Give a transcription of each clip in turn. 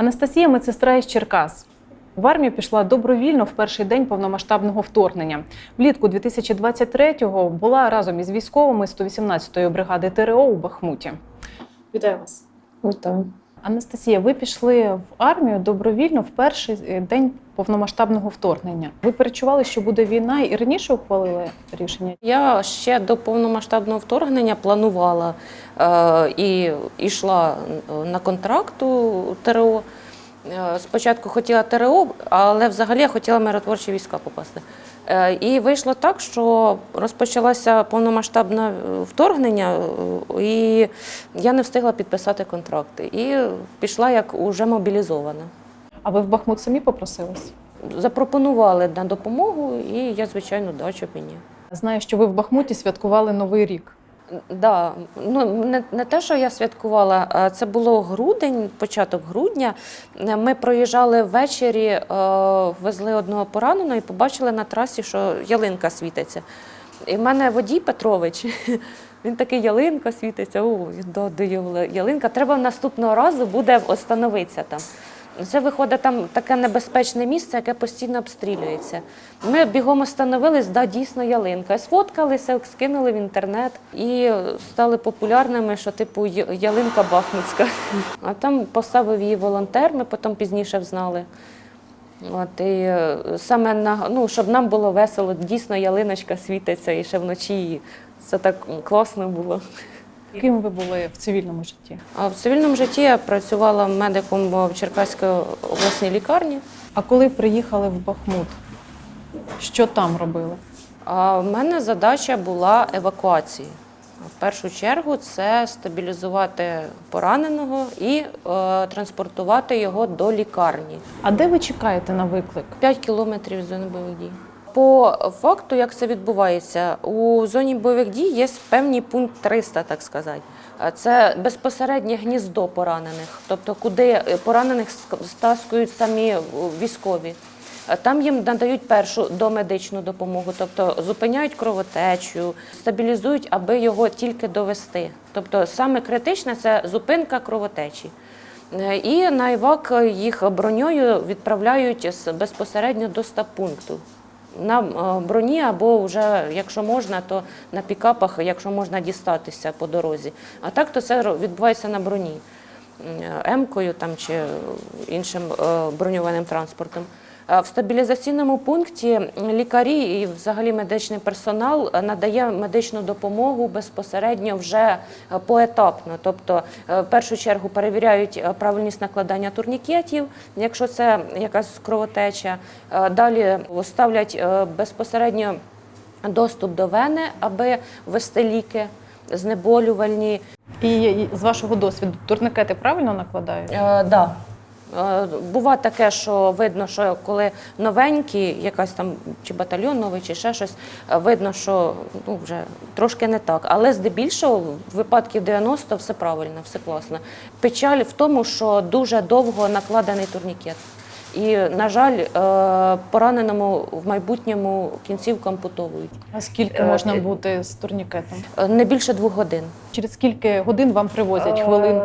Анастасія медсестра із Черкас. В армію пішла добровільно в перший день повномасштабного вторгнення. Влітку 2023-го була разом із військовими 118-ї бригади ТРО у Бахмуті. Вітаю вас. Вітаю. Анастасія, ви пішли в армію добровільно в перший е, день повномасштабного вторгнення. Ви перечували, що буде війна, і раніше ухвалили рішення? Я ще до повномасштабного вторгнення планувала е, і йшла на контракту ТРО. Е, Спочатку хотіла ТРО, але взагалі я хотіла миротворчі війська попасти. Е, І вийшло так, що розпочалося повномасштабне е, вторгнення, е, і я не встигла підписати контракти. І пішла як уже мобілізована. А ви в Бахмут самі попросились? Запропонували на допомогу, і я, звичайно, дачу мені. Знаю, що ви в Бахмуті святкували Новий рік. Да, ну не, не те, що я святкувала, це було грудень, початок грудня. Ми проїжджали ввечері, е, везли одного пораненого і побачили на трасі, що ялинка світиться. І в мене водій Петрович. Він такий ялинка світиться. О, до, до ялинка. Треба наступного разу буде остановитися там. Це виходить там таке небезпечне місце, яке постійно обстрілюється. Ми бігом остановились, да, дійсно ялинка. Сфоткалися, скинули в інтернет і стали популярними, що типу ялинка бахмутська. А там поставив її волонтер, ми потім пізніше взнали. От, і е, саме на, ну, щоб нам було весело, дійсно ялиночка світиться і ще вночі. Це так класно було. Ким ви були в цивільному житті? А в цивільному житті я працювала медиком в Черкаській обласній лікарні. А коли приїхали в Бахмут, що там робили? А в мене задача була евакуації. В першу чергу це стабілізувати пораненого і е, транспортувати його до лікарні. А де ви чекаєте на виклик? 5 кілометрів зони бойових дій. По факту, як це відбувається, у зоні бойових дій є певний пункт 300, так сказати. Це безпосереднє гніздо поранених, тобто куди е, поранених стаскують самі е, військові. Там їм надають першу домедичну допомогу, тобто зупиняють кровотечу, стабілізують, аби його тільки довести. Тобто саме критичне це зупинка кровотечі. Е, І на івак їх броньою відправляють безпосередньо до стаб-пункту. На е, броні або вже, якщо можна, то на пікапах, якщо можна дістатися по дорозі. А так то це відбувається на броні М, М-кою там чи іншим е, броньованим транспортом. Е, В стабілізаційному пункті лікарі і взагалі медичний персонал е, надає медичну допомогу безпосередньо вже е, поетапно. Тобто, в першу чергу перевіряють правильність накладання турнікетів, якщо це якась кровотеча. Далі ставлять безпосередньо доступ до вени, аби ввести ліки знеболювальні. І і з вашого досвіду турникети правильно накладають? Е, да. Е, Бува таке, що видно, що коли новенькі, якась там чи батальйон новий, чи ще щось, е, видно, що ну, вже трошки не так. Але здебільшого, в випадків 90 все правильно, все класно. Печаль в тому, що дуже довго накладений турнікет. І, на жаль, е, пораненому в майбутньому кінцівку ампутовують. А скільки можна бути з турнікетом? Не більше двох годин. Через скільки годин вам привозять хвилин?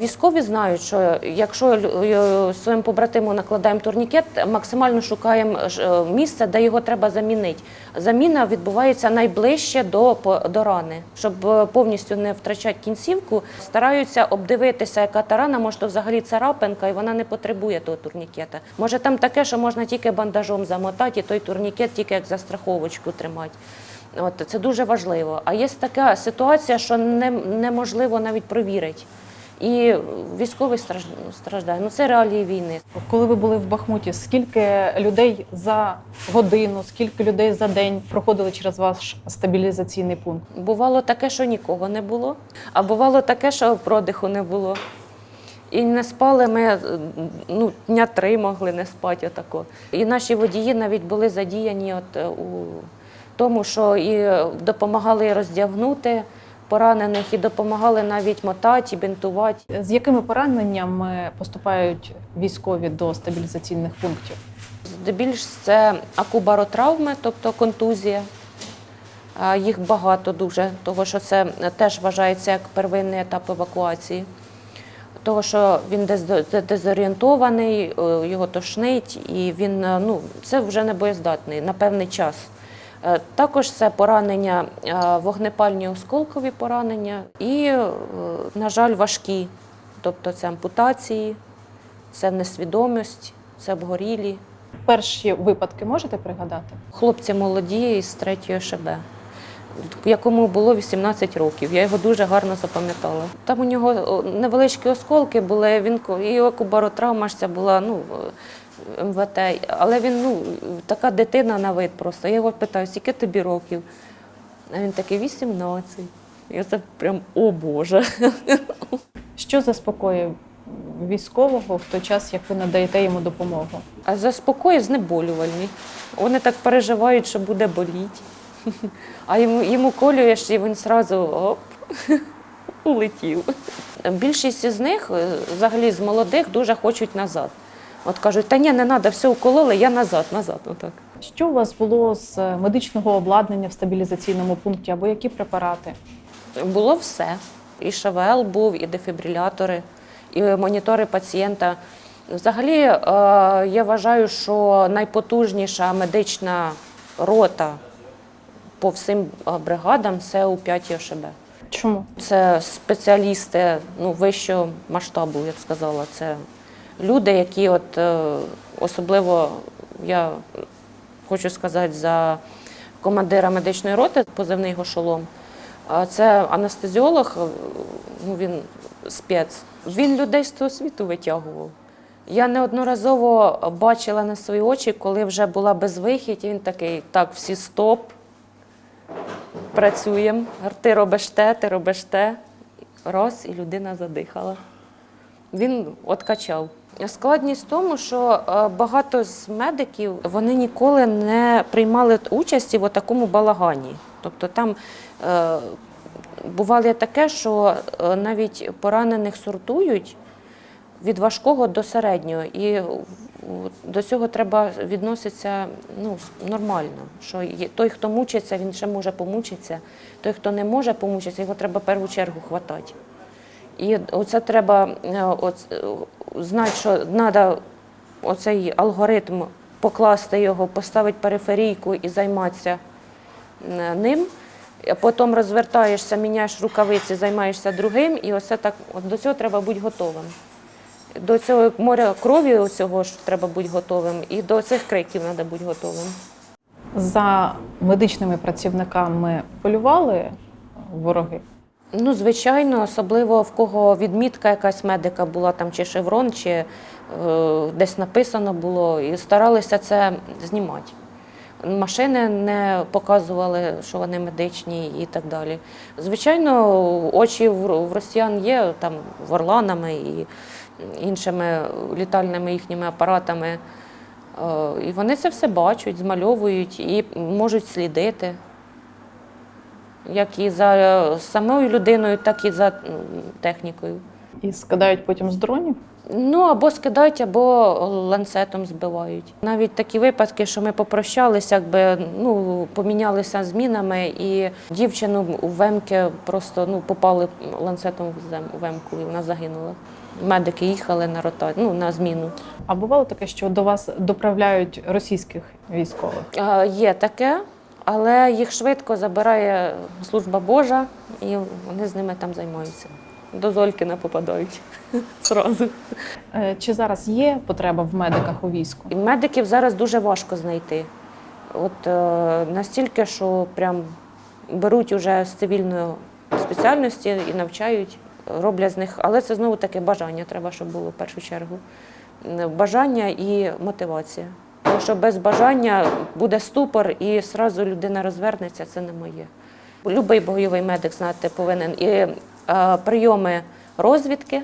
Військові знають, що якщо е, своїм побратиму накладаємо турнікет, максимально шукаємо е, місце, де його треба замінити. Заміна відбувається найближче до, до рани, щоб е, повністю не втрачати кінцівку. Стараються обдивитися, яка та рана, може, то взагалі царапинка, і вона не потребує того турнікета. Може, там таке, що можна тільки бандажом замотати, і той турнікет тільки як за страховочку тримати. От це дуже важливо. А є така ситуація, що не, неможливо навіть провірити. І військовий страждає. Ну це реалії війни. Коли ви були в Бахмуті, скільки людей за годину, скільки людей за день проходили через ваш стабілізаційний пункт? Бувало таке, що нікого не було, а бувало таке, що продиху не було. І не спали ми е, ну, дня три могли не спати отако. І наші водії навіть були задіяні от, е, у тому, що і допомагали роздягнути поранених, і допомагали навіть мотати, і бинтувати. З якими пораненнями поступають військові до стабілізаційних пунктів? Здебільш це акубаротравми, тобто контузія. Їх багато дуже, тому що це теж вважається як первинний етап евакуації. того, що він дез- дезорієнтований, е, його тошнить, і він е, ну, це вже не боєздатний на певний час. Е, Також це поранення, е, вогнепальні осколкові поранення і, е, на жаль, важкі. Тобто це ампутації, це несвідомість, це обгорілі. Перші випадки можете пригадати? Хлопці молоді із 3 ШБ, якому було 18 років. Я його дуже гарно запам'ятала. Там у нього невеличкі осколки були, він і окубаротравма ж ця була, ну, е, МВТ. Але він ну, така дитина на вид просто. Я його питаю, скільки тобі років? А він такий 18. І це прям, о Боже. Що заспокоює військового в той час, як ви надаєте йому допомогу? А заспокоює знеболювальні. Вони так переживають, що буде боліти. А йому, йому колюєш, і він одразу оп, улетів. Більшість із них, е, взагалі з молодих, дуже хочуть назад. От кажуть, та ні, не треба, все укололи, я назад, назад. Отак. Що у вас було з е, медичного обладнання в стабілізаційному пункті або які препарати? Було все. І ШВЛ був, і дефібрилятори, і монітори пацієнта. Взагалі, е, я вважаю, що найпотужніша медична рота по всім бригадам це у 5 ОШБ. Чому? Це спеціалісти ну, вищого масштабу, я б сказала. Це люди, які, от, е, особливо я хочу сказати за командира медичної роти, позивний його шолом. А Це анестезіолог, е, ну, він спец. Він людей з того світу витягував. Я неодноразово бачила на свої очі, коли вже була безвихідь, і він такий, так, всі стоп, працюємо, ти робиш те, ти робиш те. Раз, і людина задихала. Він откачав. Складність в тому, що е, багато з медиків вони ніколи не приймали участі в такому балагані. Тобто там е, бувало таке, що е, навіть поранених сортують від важкого до середнього. І до цього треба відноситися ну, нормально. Що той, хто мучиться, він ще може помучитися. Той, хто не може помучитися, його треба в першу чергу хватати. І оце треба е, е, знати, що треба оцей алгоритм покласти його, поставити периферійку і займатися е, ним. Потім розвертаєшся, міняєш рукавиці, займаєшся другим, і оце так до цього треба бути готовим. До цього моря крові оцього ж треба бути готовим, і до цих криків треба бути готовим. За медичними працівниками полювали вороги? Ну, звичайно, особливо в кого відмітка якась медика була там, чи шеврон, чи е, десь написано було, і старалися це знімати. Машини не показували, що вони медичні і так далі. Звичайно, очі в росіян є там ворланами і іншими літальними їхніми апаратами. Е, І вони це все бачать, змальовують і можуть слідити як і за самою людиною, так і за технікою. І скидають потім з дронів? Ну або скидають, або ланцетом збивають. Навіть такі випадки, що ми попрощалися, якби ну помінялися змінами, і дівчину у вемки просто ну попали ланцетом в вемку, і вона загинула. Медики їхали на рота, ну на зміну. А бувало таке, що до вас доправляють російських військових? Е, Є таке, але їх швидко забирає служба Божа, і вони з ними там займаються. До Золькіна попадають зразу. Е, Чи зараз є потреба в медиках у війську? І медиків зараз дуже важко знайти. От е, настільки, що прям беруть уже з цивільної спеціальності і навчають, роблять з них, але це знову таки бажання треба, щоб було в першу чергу. Е, Бажання і мотивація. Тому що без бажання буде ступор і одразу людина розвернеться, це не моє. Любий бойовий медик знати повинен і е, прийоми розвідки,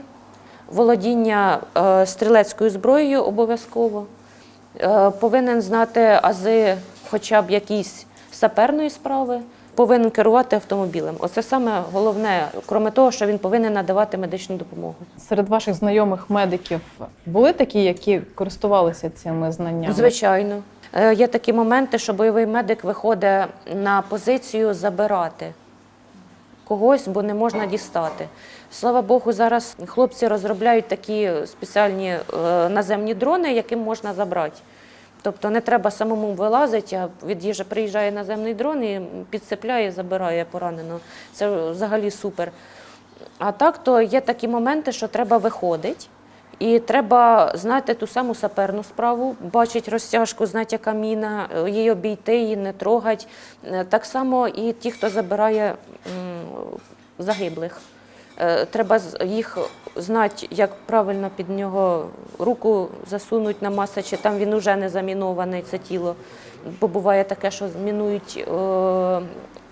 володіння е, стрілецькою зброєю обов'язково. Повинен знати ази хоча б якісь саперної справи, повинен керувати автомобілем. Оце саме головне, крім того, що він повинен надавати медичну допомогу. Серед ваших знайомих медиків були такі, які користувалися цими знаннями? Звичайно. Е, Є такі моменти, що бойовий медик виходить на позицію забирати когось, бо не можна дістати. Слава Богу, зараз хлопці розробляють такі спеціальні е, наземні дрони, яким можна забрати. Тобто не треба самому вилазити, а від'їжджа, приїжджає наземний дрон і підцепляє, забирає пораненого. Це взагалі супер. А так, то є такі моменти, що треба виходити. І треба знати ту саму саперну справу, бачити розтяжку, знати, яка міна, е, її обійти, її не трогати. Е, Так само і ті, хто забирає загиблих. Е, Треба їх знати, як правильно під нього руку засунуть на маса, чи там він уже не замінований, це тіло. Бо буває таке, що змінують е,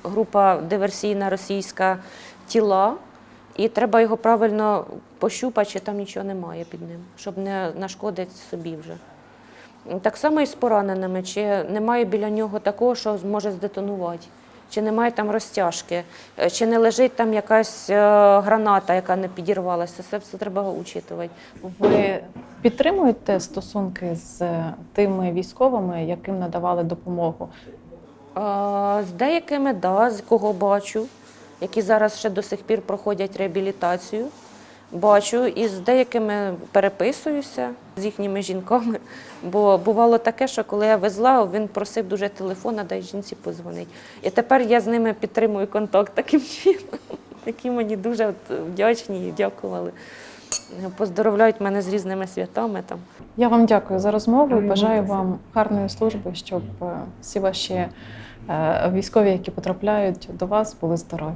група диверсійна російська тіла, і треба його правильно пощупати, чи там нічого немає під ним, щоб не нашкодити собі вже. Так само і з пораненими, чи немає біля нього такого, що зможе здетонувати, чи немає там розтяжки, е, чи не лежить там якась е, граната, яка не підірвалася. Це все треба учитувати. Ви підтримуєте стосунки з тими військовими, яким надавали допомогу? З деякими, да, з кого бачу, які зараз ще до сих пір проходять реабілітацію. Бачу, і з деякими переписуюся з їхніми жінками. Бо бувало таке, що коли я везла, він просив дуже телефон, дай жінці позвонить. І тепер я з ними підтримую контакт таким чином, які мені дуже вдячні і дякували. Поздоровляють мене з різними святами там. Я вам дякую за розмову і бажаю вам гарної служби, щоб е, всі ваші е, військові, які потрапляють до вас, були здорові.